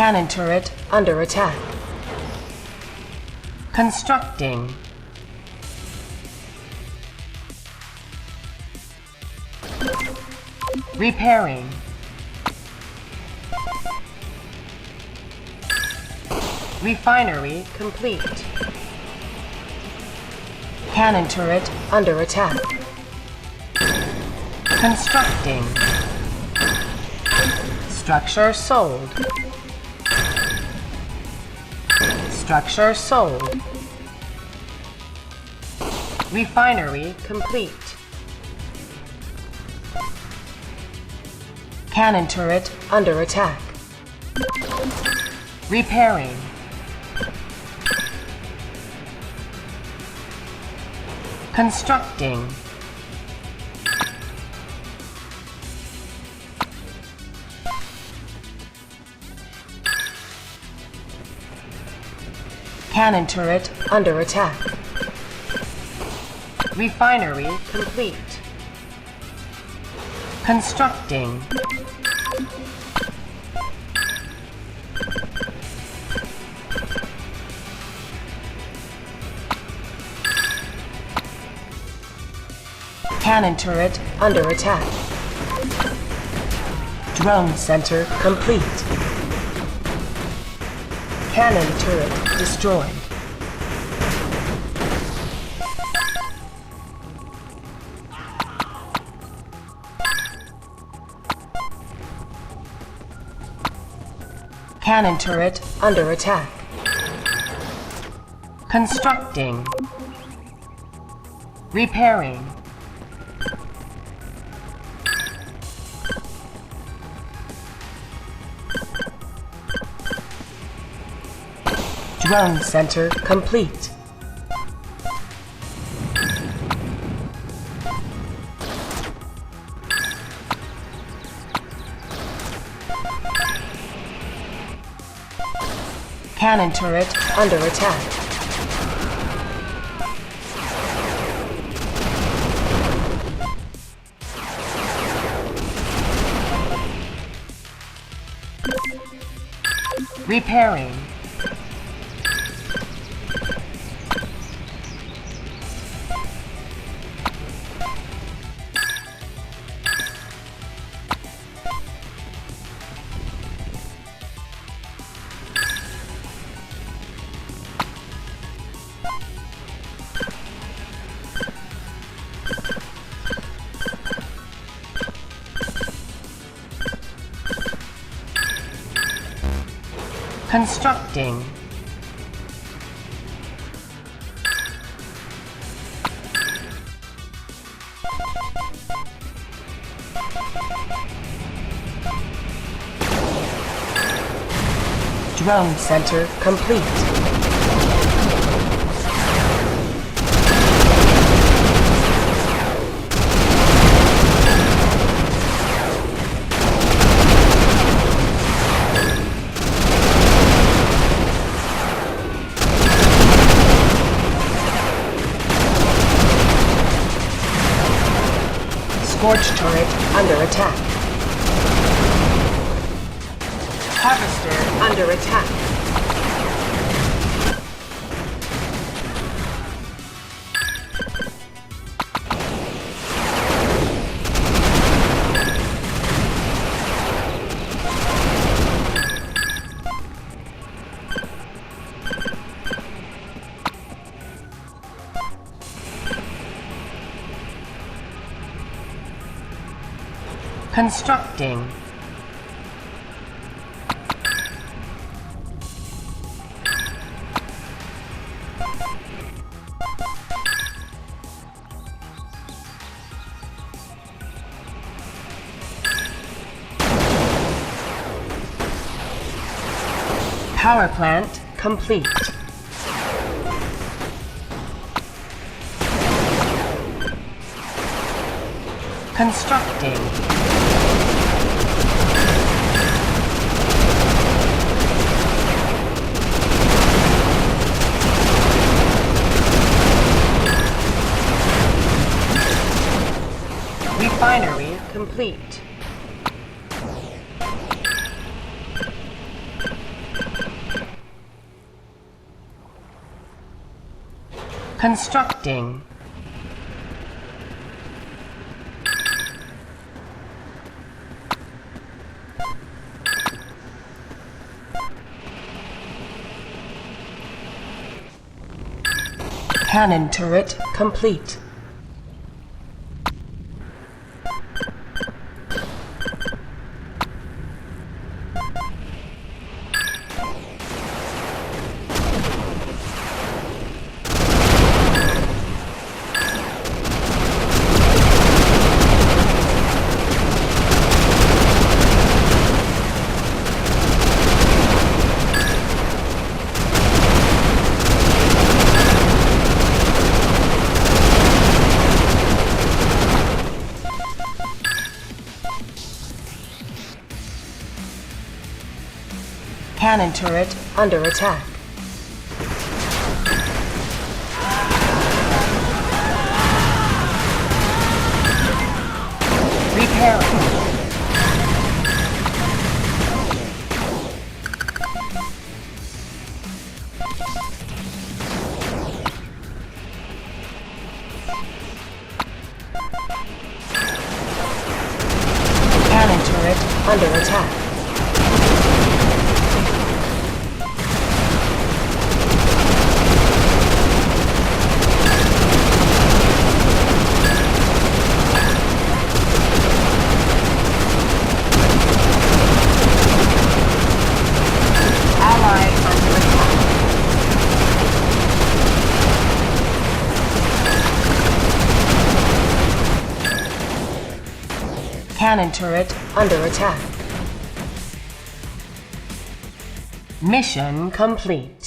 Cannon turret under attack. Constructing. Repairing. Refinery complete. Cannon turret under attack. Constructing. Structure sold. Structure sold. Refinery complete. Cannon turret under attack. Repairing. Constructing. Cannon turret under attack. Refinery complete. Constructing. Cannon turret under attack. Drone center complete. Cannon turret destroyed. Cannon turret under attack. Constructing. Repairing. Drone center complete. Cannon turret under attack. Repairing. Constructing. Drone center complete. Scorch turret under attack. Harvester under attack. Constructing. Power plant complete. Constructing. Refinery complete. Constructing. Cannon turret complete. Cannon turret under attack. Cannon turret under attack. Ally under attack. Cannon turret under attack. Mission complete.